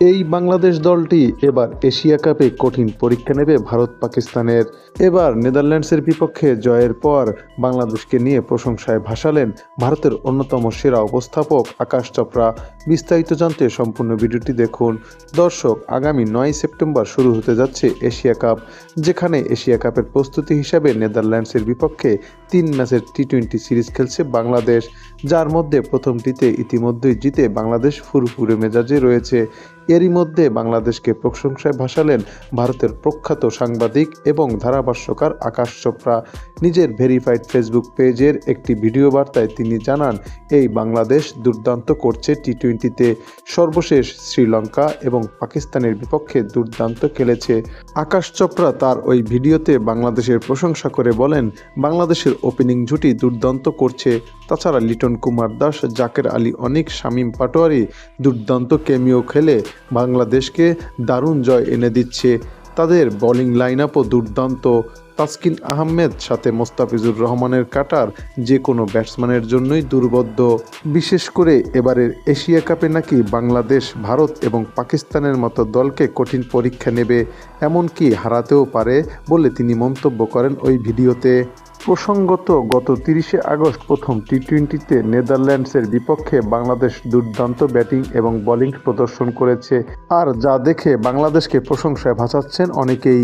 এই বাংলাদেশ দলটি এবার এশিয়া কাপে কঠিন পরীক্ষা নেবে ভারত পাকিস্তানের। এবার নেদারল্যান্ডসের বিপক্ষে জয়ের পর বাংলাদেশকে নিয়ে প্রশংসায় ভাসালেন ভারতের অন্যতম সেরা উপস্থাপক আকাশ চোপড়া। বিস্তারিত জানতে সম্পূর্ণ ভিডিওটি দেখুন। দর্শক, আগামী নয় সেপ্টেম্বর শুরু হতে যাচ্ছে এশিয়া কাপ, যেখানে এশিয়া কাপের প্রস্তুতি হিসাবে নেদারল্যান্ডসের বিপক্ষে তিন ম্যাচের টি টোয়েন্টি সিরিজ খেলছে বাংলাদেশ, যার মধ্যে প্রথমটিতে ইতিমধ্যেই জিতে বাংলাদেশ ফুরফুরে মেজাজে রয়েছে। এরই মধ্যে বাংলাদেশকে প্রশংসায় ভাসালেন ভারতের প্রখ্যাত সাংবাদিক এবং ধারাভাষ্যকার আকাশ চোপড়া। নিজের ভেরিফাইড ফেসবুক পেজের একটি ভিডিও বার্তায় তিনি জানান, এই বাংলাদেশ দুর্দান্ত করছে টি টোয়েন্টিতে সর্বশেষ শ্রীলঙ্কা এবং পাকিস্তানের বিপক্ষে দুর্দান্ত খেলেছে। আকাশ চোপড়া তার ওই ভিডিওতে বাংলাদেশের প্রশংসা করে বলেন, বাংলাদেশের ওপেনিং জুটি দুর্দান্ত করছে। তাছাড়া লিটন কুমার দাস, জাকের আলী অনেক, শামীম পাটোয়ারি দুর্দান্ত কেমিও খেলে বাংলাদেশকে দারুণ জয় এনে দিচ্ছে। তাদের বোলিং লাইন আপও দুর্দান্ত। তাসকিন আহমেদ, সাথে মোস্তাফিজুর রহমানের কাটার যে কোনো ব্যাটসম্যানের জন্যই দুর্বদ্ধ বিশেষ করে এবারের এশিয়া কাপে নাকি বাংলাদেশ, ভারত এবং পাকিস্তানের মতো দলকে কঠিন পরীক্ষা নেবে, এমনকি হারাতেও পারে বলে তিনি মন্তব্য করেন ওই ভিডিওতে। প্রসঙ্গত, গত তিরিশে আগস্ট প্রথম টি টোয়েন্টিতে নেদারল্যান্ডসের বিপক্ষে বাংলাদেশ দুর্দান্ত ব্যাটিং এবং বোলিং প্রদর্শন করেছে। আর যা দেখে বাংলাদেশকে প্রশংসায় ভাসাচ্ছেন অনেকেই।